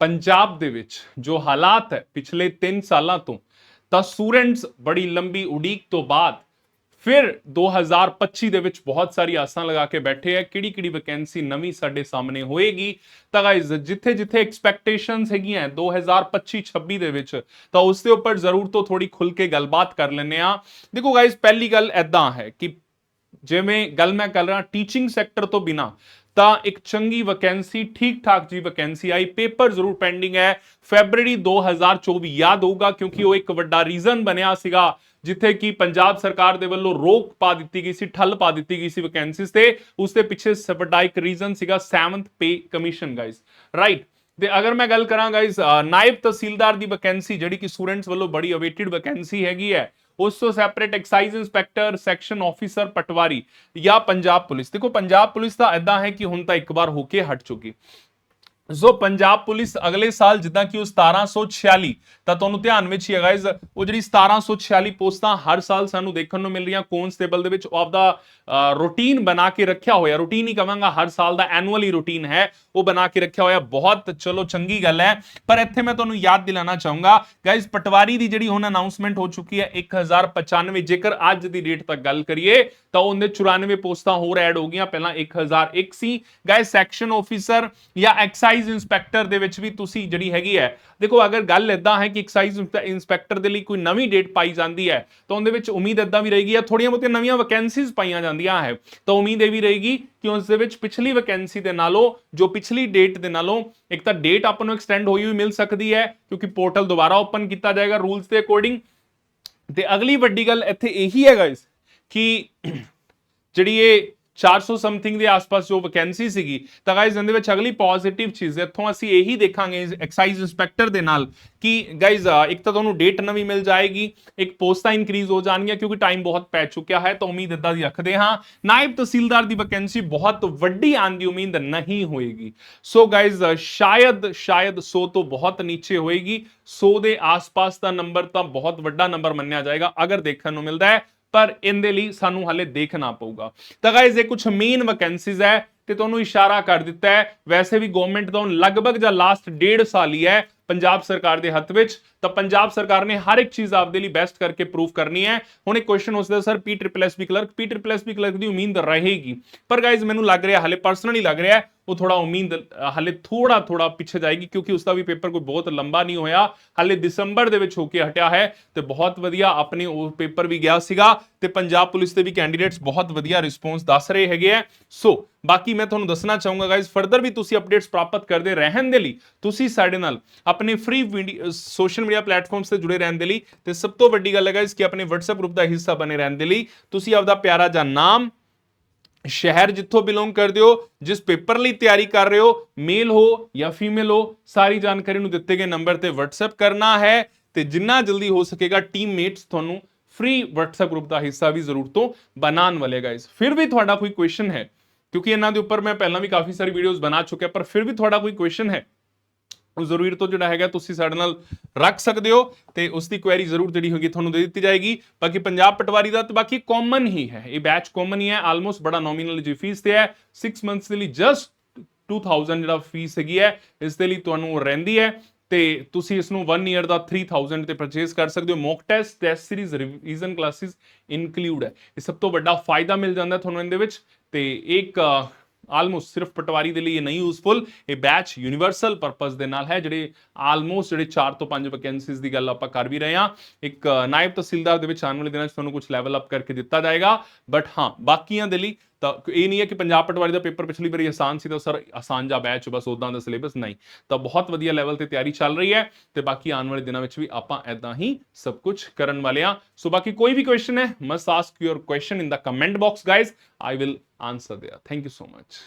ਪੰਜਾਬ ਦੇ ਵਿੱਚ ਜੋ ਹਾਲਾਤ ਹੈ ਪਿਛਲੇ 3 ਸਾਲਾਂ ਤੋਂ, ਤਾਂ ਸਟੂਡੈਂਟਸ ਬੜੀ ਲੰਬੀ ਉਡੀਕ ਤੋਂ ਬਾਅਦ ਫਿਰ 2025 ਦੇ ਵਿੱਚ ਬਹੁਤ ਸਾਰੀ ਆਸਾਂ ਲਗਾ ਕੇ ਬੈਠੇ ਆ। ਕਿਹੜੀ ਕਿਹੜੀ ਵੈਕੈਂਸੀ ਨਵੀਂ ਸਾਡੇ ਸਾਹਮਣੇ ਹੋਏਗੀ? ਤਾਂ ਗਾਇਜ਼ ਜਿੱਥੇ ਜਿੱਥੇ ਐਕਸਪੈਕਟੇਸ਼ਨਸ ਹੈਗੀਆਂ 2025-26 ਦੇ ਵਿੱਚ, ਤਾਂ ਉਸ ਦੇ ਉੱਪਰ ਜ਼ਰੂਰ ਤੋਂ ਥੋੜੀ ਖੁੱਲ ਕੇ ਗੱਲਬਾਤ ਕਰ ਲੈਂਦੇ ਆ ਦੇਖੋ ਗਾਇਜ਼ ਪਹਿਲੀ ਗੱਲ ਐਦਾਂ ਹੈ ਕਿ ਜਿਵੇਂ ਗੱਲ ਮੈਂ ਕਰ ਰਿਹਾ ਟੀਚਿੰਗ ਸੈਕਟਰ ਤੋਂ ਬਿਨਾ ਤਾਂ ਇੱਕ ਚੰਗੀ ਵੈਕੈਂਸੀ ਠੀਕ ਠਾਕ ਜੀ ਵੈਕੈਂਸੀ ਆਈ। ਪੇਪਰ ਜ਼ਰੂਰ ਪੈਂਡਿੰਗ ਹੈ। ਫੈਬਰੂਰੀ 2024 ਯਾਦ ਹੋਊਗਾ ਕਿਉਂਕਿ ਉਹ ਇੱਕ ਵੱਡਾ ਰੀਜ਼ਨ ਬਣਿਆ ਸੀਗਾ, ਜਿੱਥੇ ਕਿ ਪੰਜਾਬ ਸਰਕਾਰ ਦੇ ਵੱਲੋਂ ਰੋਕ ਪਾ ਦਿੱਤੀ ਗਈ ਸੀ, ਠੱਲ ਪਾ ਦਿੱਤੀ ਗਈ ਸੀ ਵੈਕੈਂਸੀਜ਼ ਤੇ। ਉਸ ਦੇ ਪਿੱਛੇ ਸ- ਵੱਡਾ ਇੱਕ ਰੀਜ਼ਨ ਸੀਗਾ 7th pay commission guys right ਤੇ ਅਗਰ ਮੈਂ ਗੱਲ ਕਰਾਂ ਗਾਇਸ ਨਾਇਬ ਤਹਿਸੀਲਦਾਰ ਦੀ ਵੈਕੈਂਸੀ ਜਿਹੜੀ ਕਿ ਸਟੂਡੈਂਟਸ ਵੱਲੋਂ ਬੜੀ ਅਵੇਟਿਡ ਵੈਕੈਂਸੀ ਹੈਗੀ ਹੈ ਉਸ ਤੋਂ separate excise inspector section officer patwari ਜਾਂ ਪੰਜਾਬ ਪੁਲਿਸ ਦੇਖੋ ਪੰਜਾਬ ਪੁਲਿਸ ਤਾਂ ਐਦਾਂ ਹੈ ਕਿ ਹੁਣ ਤਾਂ ਇੱਕ ਵਾਰ ਹੋ ਕੇ ਹਟ ਚੁੱਕੀ ਸੋ ਪੰਜਾਬ ਪੁਲਿਸ ਅਗਲੇ ਸਾਲ ਜਿੱਦਾਂ ਕਿ ਉਹ 1746 ਤਾਂ ਤੁਹਾਨੂੰ ਧਿਆਨ ਵਿੱਚ ਹੀ ਹੈ ਗਾਇਜ਼ ਉਹ ਜਿਹੜੀ 1746 ਪੋਸਟਾਂ ਹਰ ਸਾਲ ਸਾਨੂੰ ਦੇਖਣ ਨੂੰ ਮਿਲ ਰਹੀਆਂ ਕਨਸਟੇਬਲ ਦੇ ਵਿੱਚ, ਉਹ ਆਪਦਾ ਰੂਟੀਨ ਬਣਾ ਕੇ ਰੱਖਿਆ ਹੋਇਆ, ਰੂਟੀਨ ਹੀ ਕਵਾਂਗਾ, ਹਰ ਸਾਲ ਦਾ ਐਨੂਅਲੀ ਰੂਟੀਨ ਹੈ, ਉਹ ਬਣਾ ਕੇ ਰੱਖਿਆ ਹੋਇਆ, ਬਹੁਤ ਚਲੋ ਚੰਗੀ ਗੱਲ ਹੈ, ਪਰ ਇੱਥੇ ਮੈਂ ਤੁਹਾਨੂੰ ਯਾਦ ਦਿਲਾਣਾ ਚਾਹੂੰਗਾ ਗਾਇਜ਼ ਪਟਵਾਰੀ ਦੀ ਜਿਹੜੀ ਹੁਣ ਅਨਾਉਂਸਮੈਂਟ ਹੋ ਚੁੱਕੀ ਹੈ 1095 ਜੇਕਰ ਅੱਜ ਦੀ ਡੇਟ ਤੱਕ ਗੱਲ ਕਰੀਏ, ਤਾਂ ਉਹਦੇ 94 ਪੋਸਟਾਂ ਹੋਰ ਐਡ ਹੋ ਗਈਆਂ, ਪਹਿਲਾਂ 1001 ਸੀ ਗਾਇਜ਼ ਸੈਕਸ਼ਨ ਆਫੀਸਰ ਜਾਂ ਐਕਸਾਈਜ਼ ਇੰਸਪੈਕਟਰ ਦੇ ਵਿੱਚ ਵੀ ਤੁਸੀਂ ਜਿਹੜੀ ਹੈਗੀ ਹੈ, ਦੇਖੋ ਅਗਰ ਗੱਲ ਇਦਾਂ ਹੈ ਕਿ ਐਕਸਾਈਜ਼ ਇੰਸਪੈਕਟਰ ਦੇ ਲਈ ਕੋਈ ਨਵੀਂ ਡੇਟ ਪਾਈ ਜਾਂਦੀ ਹੈ, ਤਾਂ ਉਹਦੇ ਵਿੱਚ ਉਮੀਦ ਇਦਾਂ ਵੀ ਰਹੇਗੀ ਜਾਂ ਥੋੜੀਆਂ ਬਹੁਤੀਆਂ ਨਵੀਆਂ ਵੈਕੈਂਸੀਜ਼ ਪਾਈਆਂ ਜਾਂਦੀਆਂ ਹੈ, ਤਾਂ ਉਮੀਦ ਇਹ ਵੀ ਰਹੇਗੀ ਕਿ ਉਸ ਦੇ ਵਿੱਚ ਪਿਛਲੀ ਵੈਕੈਂਸੀ ਦੇ ਨਾਲੋਂ, ਜੋ ਪਿਛਲੀ ਡੇਟ ਦੇ ਨਾਲੋਂ ਇੱਕ ਤਾਂ ਡੇਟ ਆਪਾਂ ਨੂੰ ਐਕਸਟੈਂਡ ਹੋਈ ਹੋਈ ਮਿਲ ਸਕਦੀ ਹੈ, ਕਿਉਂਕਿ ਪੋਰਟਲ ਦੁਬਾਰਾ ਓਪਨ ਕੀਤਾ ਜਾਏਗਾ ਰੂਲਸ ਦੇ ਅਕੋਰਡਿੰਗ ਤੇ ਅਗਲੀ ਵੱਡੀ ਗੱਲ ਇੱਥੇ ਇਹੀ ਹੈ ਗਾਇਸ ਕਿ ਜਿਹੜੀ ਇਹ 400 ਸਮਥਿੰਗ ਦੇ ਆਸ-ਪਾਸ ਜੋ ਵੈਕੈਂਸੀ ਸੀਗੀ, ਤਾਂ ਗਾਇਜ਼ ਇਹਦੇ ਵਿੱਚ ਅਗਲੀ ਪੋਜ਼ਿਟਿਵ ਚੀਜ਼ ਇੱਥੋਂ ਅਸੀਂ ਇਹੀ ਦੇਖਾਂਗੇ ਐਕਸਾਈਜ਼ ਇੰਸਪੈਕਟਰ ਦੇ ਨਾਲ ਕਿ ਗਾਇਜ਼ ਇੱਕ ਤਾਂ ਤੁਹਾਨੂੰ ਡੇਟ ਨਵੀਂ ਮਿਲ ਜਾਏਗੀ, ਇੱਕ ਪੋਸਟਾਂ ਇਨਕਰੀਜ਼ ਹੋ ਜਾਣਗੀਆਂ ਕਿਉਂਕਿ ਟਾਈਮ ਬਹੁਤ ਪੈ ਚੁੱਕਿਆ ਹੈ, ਤਾਂ ਉਮੀਦ ਇਦਾਂ ਦੀ ਰੱਖਦੇ ਹਾਂ। ਨਾਇਬ ਤਹਿਸੀਲਦਾਰ ਦੀ ਵੈਕੈਂਸੀ ਬਹੁਤ ਵੱਡੀ ਆਉਣ ਦੀ ਉਮੀਦ ਨਹੀਂ ਹੋਏਗੀ। ਸੋ ਗਾਇਜ਼ ਸ਼ਾਇਦ ਸ਼ਾਇਦ 100 ਤੋਂ ਬਹੁਤ ਨੀਚੇ ਹੋਏਗੀ 100 ਦੇ ਆਸ-ਪਾਸ ਦਾ ਨੰਬਰ ਤਾਂ ਬਹੁਤ ਵੱਡਾ ਨੰਬਰ ਮੰਨਿਆ ਜਾਏਗਾ, ਅਗਰ ਦੇਖਣ ਨੂੰ ਮਿਲਦਾ ਹੈ ਪਰ ਇਹਦੇ ਲਈ ਸਾਨੂੰ ਹਾਲੇ ਦੇਖਣਾ ਪਊਗਾ। ਤਾਂ ਗਾਇਜ਼ ਇਹ ਕੁਝ ਮੇਨ ਵੈਕੈਂਸੀਜ਼ ਹੈ ਤੇ ਤੁਹਾਨੂੰ ਇਸ਼ਾਰਾ ਕਰ ਦਿੱਤਾ ਹੈ। ਵੈਸੇ ਵੀ ਗਵਰਨਮੈਂਟ ਦਾ ਲਗਭਗ ਜਾਂ ਲਾਸਟ ਡੇਢ ਸਾਲ ਹੀ ਹੈ ਪੰਜਾਬ ਸਰਕਾਰ ਦੇ ਹੱਥ ਵਿੱਚ। ਤਾਂ ਪੰਜਾਬ ਸਰਕਾਰ ਨੇ ਹਰ ਇੱਕ ਚੀਜ਼ ਆਪਦੇ ਲਈ ਬੈਸਟ ਕਰਕੇ ਪ੍ਰੂਫ ਕਰਨੀ ਹੈ। ਹੁਣ ਇੱਕ ਕੁਐਸਚਨ ਉਸਦਾ sir P triple S B clerk P triple S B clerk ਦੀ ਉਮੀਦ ਰਹੇਗੀ? ਪਰ ਗਾਇਜ਼ ਮੈਨੂੰ ਲੱਗ ਰਿਹਾ, ਹਾਲੇ ਪਰਸਨਲੀ ਲੱਗ ਰਿਹਾ ਉਹ ਥੋੜਾ ਉਮੀਦ ਹਾਲੇ ਥੋੜਾ ਥੋੜਾ ਪਿੱਛੇ ਜਾਏਗੀ ਕਿਉਂਕਿ ਉਸਦਾ ਵੀ ਪੇਪਰ ਕੋਈ ਬਹੁਤ ਲੰਬਾ ਨਹੀਂ ਹੋਇਆ। ਹਾਲੇ ਦਸੰਬਰ ਦੇ ਵਿੱਚ ਹੋ ਕੇ ਹਟਿਆ ਹੈ ਤੇ ਬਹੁਤ ਵਧੀਆ ਆਪਣੇ ਉਹ ਪੇਪਰ ਵੀ ਗਿਆ ਸੀਗਾ ਤੇ ਪੰਜਾਬ ਪੁਲਿਸ ਦੇ ਵੀ ਕੈਂਡੀਡੇਟਸ ਬਹੁਤ ਵਧੀਆ ਰਿਸਪੌਂਸ ਦੱਸ ਰਹੇ ਹੈਗੇ ਆ। ਸੋ, ਬਾਕੀ ਮੈਂ ਤੁਹਾਨੂੰ ਦੱਸਣਾ ਚਾਹੂੰਗਾ ਗਾਇਜ਼ ਫਰਦਰ ਵੀ ਤੁਸੀਂ ਅਪਡੇਟਸ ਪ੍ਰਾਪਤ ਕਰਦੇ ਰਹਿਣ ਦੇ ਲਈ, ਤੁਸੀਂ ਸਾਡੇ ਨਾਲ ਆਪਣੇ ਫ੍ਰੀ ਸੋਸ਼ਲ ਮੀਡੀਆ ਪਲੇਟਫਾਰਮਸ ਤੇ ਜੁੜੇ ਰਹਿਣ ਦੇ ਲਈ ਤੇ ਸਭ ਤੋਂ ਵੱਡੀ ਗੱਲ ਹੈ ਗਾਇਜ਼ ਕਿ ਆਪਣੇ WhatsApp ਗਰੁੱਪ ਦਾ ਹਿੱਸਾ ਬਣੇ ਰਹਿਣ ਦੇ ਲਈ, ਤੁਸੀਂ ਆਪਦਾ ਪਿਆਰਾ ਜਾਂ ਨਾਮ ਸ਼ਹਿਰ ਜਿੱਥੋਂ ਬਿਲੋਂਗ ਕਰਦੇ ਹੋ, ਜਿਸ ਪੇਪਰ ਲਈ ਤਿਆਰੀ ਕਰ ਰਹੇ ਹੋ ਮੇਲ ਹੋ ਜਾਂ ਫੀਮੇਲ ਹੋ, ਸਾਰੀ ਜਾਣਕਾਰੀ ਨੂੰ ਦਿੱਤੇ ਗਏ ਨੰਬਰ ਤੇ WhatsApp ਕਰਨਾ ਹੈ ਤੇ ਜਿੰਨਾ ਜਲਦੀ ਹੋ ਸਕੇਗਾ ਟੀਮਮੇਟਸ ਤੁਹਾਨੂੰ ਫ੍ਰੀ WhatsApp ਗਰੁੱਪ ਦਾ ਹਿੱਸਾ ਵੀ ਜ਼ਰੂਰ ਤੋਂ ਬਣਾਉਣ ਵਾਲੇ ਗਾਇਸ ਫਿਰ ਵੀ ਤੁਹਾਡਾ ਕੋਈ ਕੁਐਸਚਨ ਹੈ? ਕਿਉਂਕਿ ਇਹਨਾਂ ਦੇ ਉੱਪਰ ਮੈਂ ਪਹਿਲਾਂ ਵੀ ਕਾਫੀ ਸਾਰੀ ਵੀਡੀਓਜ਼ ਬਣਾ ਚੁੱਕਿਆ, ਪਰ ਫਿਰ ਵੀ ਤੁਹਾਡਾ ਕੋਈ ਕੁਐਸਚਨ ਹੈ? ਜ਼ਰੂਰ ਤੋਂ ਜਿਹੜਾ ਹੈਗਾ ਤੁਸੀਂ ਸਾਡੇ ਨਾਲ ਰੱਖ ਸਕਦੇ ਹੋ ਤੇ ਉਸ ਦੀ ਕੁਐਰੀ ਜ਼ਰੂਰ ਜਿਹੜੀ ਹੋਗੀ ਤੁਹਾਨੂੰ ਦੇ ਦਿੱਤੀ ਜਾਏਗੀ। ਬਾਕੀ ਪੰਜਾਬ ਪਟਵਾਰੀ ਦਾ ਤੇ ਬਾਕੀ ਕਾਮਨ ਹੀ ਹੈ। ਇਹ ਬੈਚ ਕਾਮਨ ਹੀ ਹੈ। ਆਲਮੋਸਟ ਬੜਾ ਨੋਮੀਨਲ ਜੀ ਫੀਸ ਤੇ ਹੈ। 6 ਮੰਥਸ ਦੇ ਲਈ ਜਸਟ 2000 ਜਿਹੜਾ ਫੀਸ ਹੈਗੀ ਹੈ, ਇਸ ਦੇ ਲਈ ਤੁਹਾਨੂੰ ਰਹਿੰਦੀ ਹੈ ਤੇ ਤੁਸੀਂ ਇਸ ਨੂੰ 1 ਇਅਰ ਦਾ 3000 ਤੇ ਪਰਚੇਸ ਕਰ ਸਕਦੇ ਹੋ। Mock test test series revision classes include ਹੈ। ਇਹ ਸਭ ਤੋਂ ਵੱਡਾ ਫਾਇਦਾ ਮਿਲ ਜਾਂਦਾ ਤੁਹਾਨੂੰ ਇਹਦੇ ਵਿੱਚ ਤੇ ਇੱਕ ਆਲਮੋਸਟ ਸਿਰਫ ਪਟਵਾਰੀ ਦੇ ਲਈ ਇਹ ਨਹੀਂ ਯੂਸਫੁਲ ਇਹ ਬੈਚ ਯੂਨੀਵਰਸਲ ਪਰਪਸ ਦੇ ਨਾਲ ਹੈ, ਜਿਹੜੇ ਆਲਮੋਸਟ ਜਿਹੜੇ 4 ਤੋਂ 5 ਵੈਕੈਂਸੀਜ਼ ਦੀ ਗੱਲ ਆਪਾਂ ਕਰ ਵੀ ਰਹੇ ਹਾਂ। ਇੱਕ ਨਾਇਬ ਤਹਿਸੀਲਦਾਰ ਦੇ ਵਿੱਚ ਆਉਣ ਵਾਲੇ ਦਿਨਾਂ 'ਚ ਤੁਹਾਨੂੰ ਕੁਝ ਲੈਵਲ ਅਪ ਕਰਕੇ ਦਿੱਤਾ ਜਾਏਗਾ। ਬਟ ਹਾਂ, ਬਾਕੀਆਂ ਦੇ ਲਈ ਤਾਂ ਇਹ ਨਹੀਂ ਹੈ ਕਿ ਪੰਜਾਬ ਪਟਵਾਰੀ ਦਾ ਪੇਪਰ ਪਿਛਲੀ ਵਾਰੀ ਆਸਾਨ ਸੀ ਤਾਂ ਸਰ ਆਸਾਨ ਜਾ ਬੈਚ ਬਸ ਉਦਾਂ ਦਾ ਸਿਲੇਬਸ ਨਹੀਂ ਤਾਂ ਬਹੁਤ ਵਧੀਆ ਲੈਵਲ ਤੇ ਤਿਆਰੀ ਚੱਲ ਰਹੀ ਹੈ ਤੇ ਬਾਕੀ ਆਉਣ ਵਾਲੇ ਦਿਨਾਂ ਵਿੱਚ ਵੀ ਆਪਾਂ ਐਦਾਂ ਹੀ ਸਭ ਕੁਝ ਕਰਨ ਵਾਲੇ ਹਾਂ ਸੋ ਬਾਕੀ ਕੋਈ ਵੀ ਕੁਐਸਚਨ ਹੈ must ask your question in the comment box guys I will answer there thank you so much